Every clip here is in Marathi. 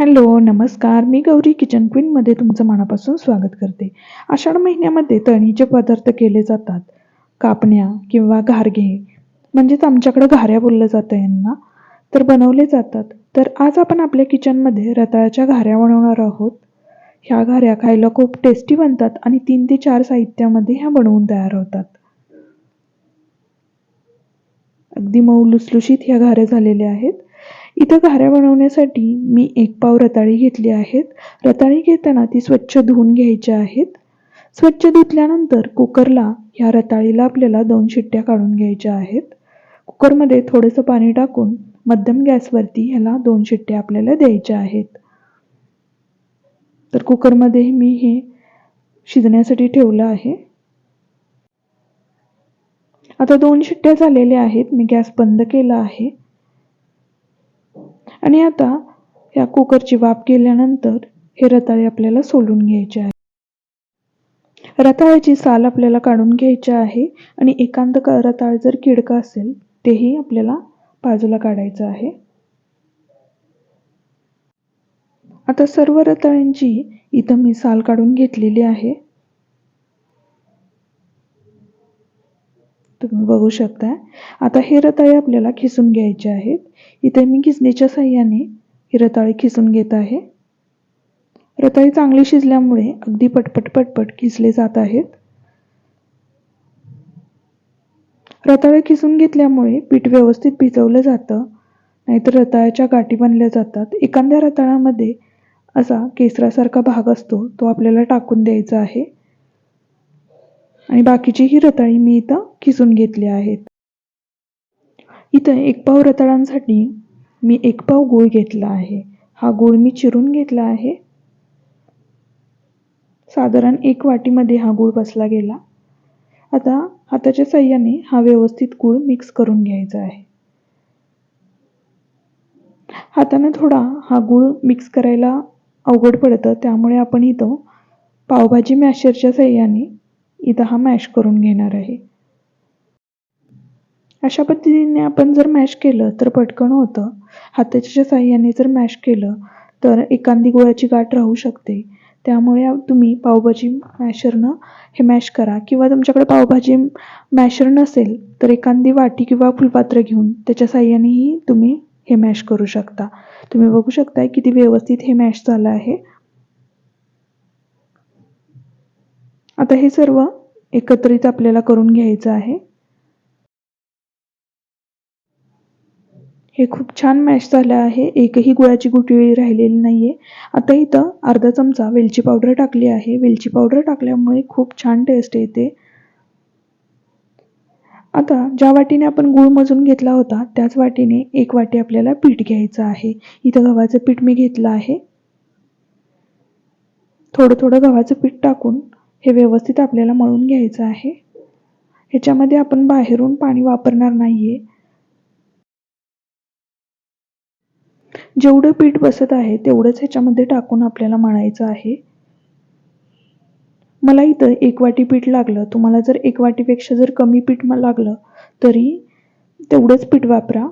हॅलो नमस्कार. मी गौरी किचन क्वीनमध्ये तुमचं मनापासून स्वागत करते. आषाढ महिन्यामध्ये तळणीचे पदार्थ केले जातात. कापण्या किंवा घारगे म्हणजेच आमच्याकडं घाऱ्या बोललं जातं यांना तर बनवले जातात. तर आज आपण आपल्या किचनमध्ये रताळ्याच्या घाऱ्या बनवणार आहोत. ह्या घाऱ्या खायला खूप टेस्टी बनतात आणि तीन ते चार साहित्यामध्ये ह्या बनवून तयार होतात. अगदी मऊ लुसलुशीत ह्या घाऱ्या झालेल्या आहेत. इथं घाऱ्या बनवण्यासाठी मी एक पाव रताळी घेतली आहेत. रताळी घेताना ती स्वच्छ धुवून घ्यायच्या आहेत. स्वच्छ धुतल्यानंतर कुकरला ह्या रताळीला आपल्याला दोन शिट्ट्या काढून घ्यायच्या आहेत. कुकरमध्ये थोडंसं पाणी टाकून मध्यम गॅसवरती ह्याला दोन शिट्ट्या आपल्याला द्यायच्या आहेत. तर कुकरमध्ये मी हे शिजण्यासाठी ठेवलं आहे. आता दोन शिट्ट्या झालेल्या आहेत. मी गॅस बंद केला आहे. आणि आता या कुकरची वाफ केल्यानंतर हे रताळे आपल्याला सोलून घ्यायचे आहे. रताळ्याची साल आपल्याला काढून घ्यायची आहे आणि एकांत रताळ जर किडका असेल तेही आपल्याला बाजूला काढायचं आहे. आता सर्व रताळ्यांची इथं मी साल काढून घेतलेली आहे. तुम्ही बघू शकता आता हे रताळे आपल्याला खिसून घ्यायचे आहेत. इथे मी खिसणीच्या साह्याने ही रताळी खिसून घेत आहे. रताळी चांगली शिजल्यामुळे अगदी पटपट पटपट खिसले जात आहेत. रताळे खिसून घेतल्यामुळे पीठ व्यवस्थित भिजवलं जातं नाहीतर रताळ्याच्या गाठी बनल्या जातात. एखाद्या रताळ्यामध्ये असा केसरासारखा भाग असतो तो आपल्याला टाकून द्यायचा आहे. आणि बाकीची ही रताळी मी इथं खिसून घेतली आहेत. इथं एक पाव रताळांसाठी मी एक पाव गूळ घेतला आहे. हा गूळ मी चिरून घेतला आहे. साधारण एक वाटीमध्ये हा गूळ बसला गेला. आता हाताच्या साह्याने हा व्यवस्थित गूळ मिक्स करून घ्यायचा आहे. हाताने थोडा हा गूळ मिक्स करायला अवघड पडतं त्यामुळे आपण इथं पावभाजी मॅशरच्या साह्याने इथं हा मॅश करून घेणार आहे. अशा पद्धतीने आपण जर मॅश केलं तर पटकन होतं. हाताच्या साह्याने जर मॅश केलं तर एखादी गोळ्याची गाठ राहू शकते. त्यामुळे तुम्ही पावभाजी मॅशरनं हे मॅश करा. किंवा तुमच्याकडे पावभाजी मॅशर नसेल तर एखादी वाटी किंवा फुलपात्र घेऊन त्याच्या साह्यानेही तुम्ही हे मॅश करू शकता. तुम्ही बघू शकताय किती व्यवस्थित हे मॅश झालं आहे. आता हे सर्व एकत्रित आपल्याला करून घ्यायचं आहे. हे खूप छान मॅश झालं आहे. एकही गुळाची गुटळी राहिलेली नाही आहे आता इथं अर्धा चमचा वेलची पावडर टाकली आहे. वेलची पावडर टाकल्यामुळे खूप छान टेस्ट येते. आता ज्या वाटीने आपण गूळ मजून घेतला होता त्याच वाटीने एक वाटी आपल्याला पीठ घ्यायचं आहे. इथं गव्हाचं पीठ मी घेतलं आहे. थोडं थोडं गव्हाचं पीठ टाकून हे व्यवस्थित आपल्याला मळून घ्यायचं आहे. ह्याच्यामध्ये आपण बाहेरून पाणी वापरणार नाहीये. जेवढं पीठ बसत आहे तेवढंच ह्याच्यामध्ये टाकून आपल्याला मळायचं आहे. मला इथं एक वाटी पीठ लागलं. तुम्हाला जर एक वाटीपेक्षा जर कमी पीठ मला लागलं तरी तेवढंच पीठ वापरा.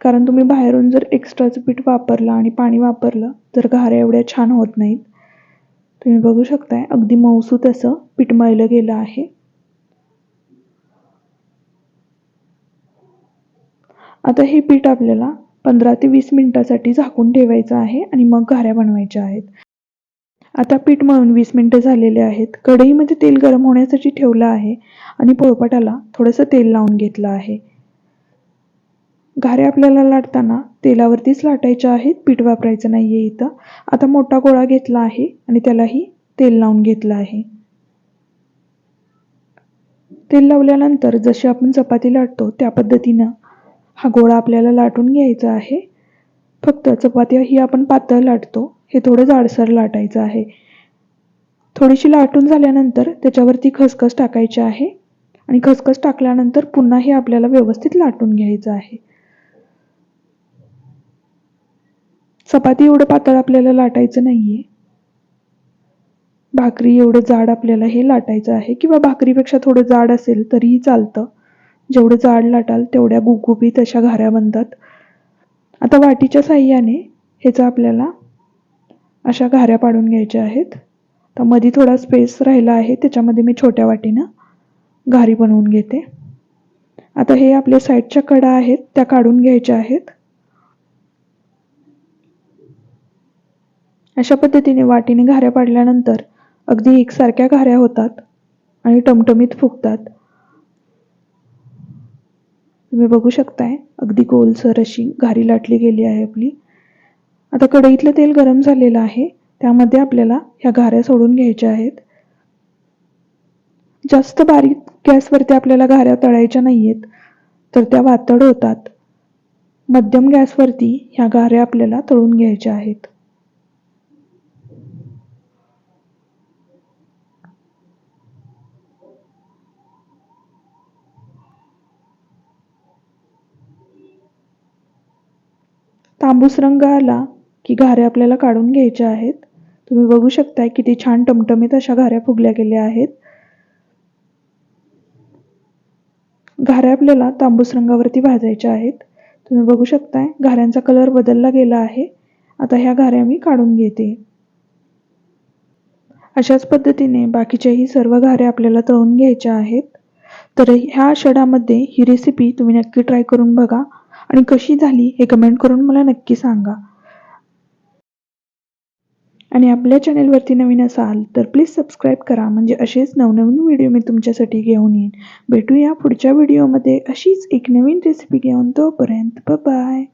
कारण तुम्ही बाहेरून जर एक्स्ट्राचं पीठ वापरलं आणि पाणी वापरलं तर घाऱ्या एवढ्या छान होत नाहीत. तुम्ही बघू शकताय अगदी मौसू तसं पीठ मळलं गेलं आहे. आता हे पीठ आपल्याला पंधरा ते वीस मिनिटासाठी झाकून ठेवायचं आहे आणि मग घाऱ्या बनवायच्या आहेत. आता पीठ मळून वीस मिनिटं झालेले आहेत. कढईमध्ये तेल गरम होण्यासाठी ठेवलं आहे आणि पोळपाटाला थोडंसं तेल लावून घेतलं आहे. घाऱ्या आपल्याला लाटताना तेलावरतीच लाटायच्या आहेत. पीठ वापरायचं नाही आहे इथं. आता मोठा गोळा घेतला आहे आणि त्यालाही तेल लावून घेतलं आहे. तेल लावल्यानंतर जशी आपण चपाती लाटतो त्या पद्धतीनं हा गोळा आपल्याला लाटून घ्यायचा आहे. फक्त चपाती ही आपण पातळ लाटतो. हे थोडं जाडसर लाटायचं आहे. थोडीशी लाटून झाल्यानंतर त्याच्यावरती खसखस टाकायची आहे. आणि खसखस टाकल्यानंतर पुन्हा हे आपल्याला व्यवस्थित लाटून घ्यायचं आहे. चपाती एवढं पातळ आपल्याला लाटायचं नाही आहे भाकरी एवढं जाड आपल्याला हे लाटायचं आहे किंवा भाकरीपेक्षा थोडं जाड असेल तरीही चालतं. जेवढं जाड लाटाल तेवढ्या गुगुबीत अशा घाऱ्या बनतात. आता वाटीच्या साह्याने ह्याचा आपल्याला अशा घाऱ्या पाडून घ्यायच्या आहेत. तर मध्ये थोडा स्पेस राहिला आहे त्याच्यामध्ये मी छोट्या वाटीनं घारी बनवून घेते. आता हे आपले साईडच्या कडा आहेत त्या काढून घ्यायच्या आहेत. अशा पद्धतीने वाटीने घाऱ्या पाडल्यानंतर अगदी एकसारख्या घाऱ्या होतात आणि टमटमीत फुगतात. तुम्ही बघू शकताय अगदी गोलसर अशी घारी लाटली गेली आहे आपली. आता कढईतलं तेल गरम झालेलं आहे त्यामध्ये आपल्याला ह्या घाऱ्या सोडून घ्यायच्या आहेत. जास्त बारीक गॅसवरती आपल्याला घाऱ्या तळायच्या नाही आहेत तर त्या वातड होतात. मध्यम गॅसवरती ह्या घाऱ्या आपल्याला तळून घ्यायच्या आहेत. तांबूस रंग आला की घाऱ्या आपल्याला काढून घ्यायच्या आहेत. तुम्ही बघू शकताय किती छान टमटमीत अशा घाऱ्या फुगल्या गेल्या आहेत. घाऱ्या आपल्याला तांबूस रंगावरती भाजायच्या आहेत. तुम्ही बघू शकताय घाऱ्यांचा कलर बदलला गेला आहे. आता ह्या घाऱ्या मी काढून घेते. अशाच पद्धतीने बाकीच्याही सर्व घाऱ्या आपल्याला तळून घ्यायच्या आहेत. तर ह्या आषाढामध्ये ही रेसिपी तुम्ही नक्की ट्राय करून बघा. आणि कशी झाली हे कमेंट करून मला नक्की सांगा. आणि आपल्या चॅनेलवरती नवीन असाल तर प्लीज सबस्क्राईब करा. म्हणजे असेच नवनवीन व्हिडिओ मी तुमच्यासाठी घेऊन येईन. भेटूया पुढच्या व्हिडिओमध्ये अशीच एक नवीन रेसिपी घेऊन तोपर्यंत बाय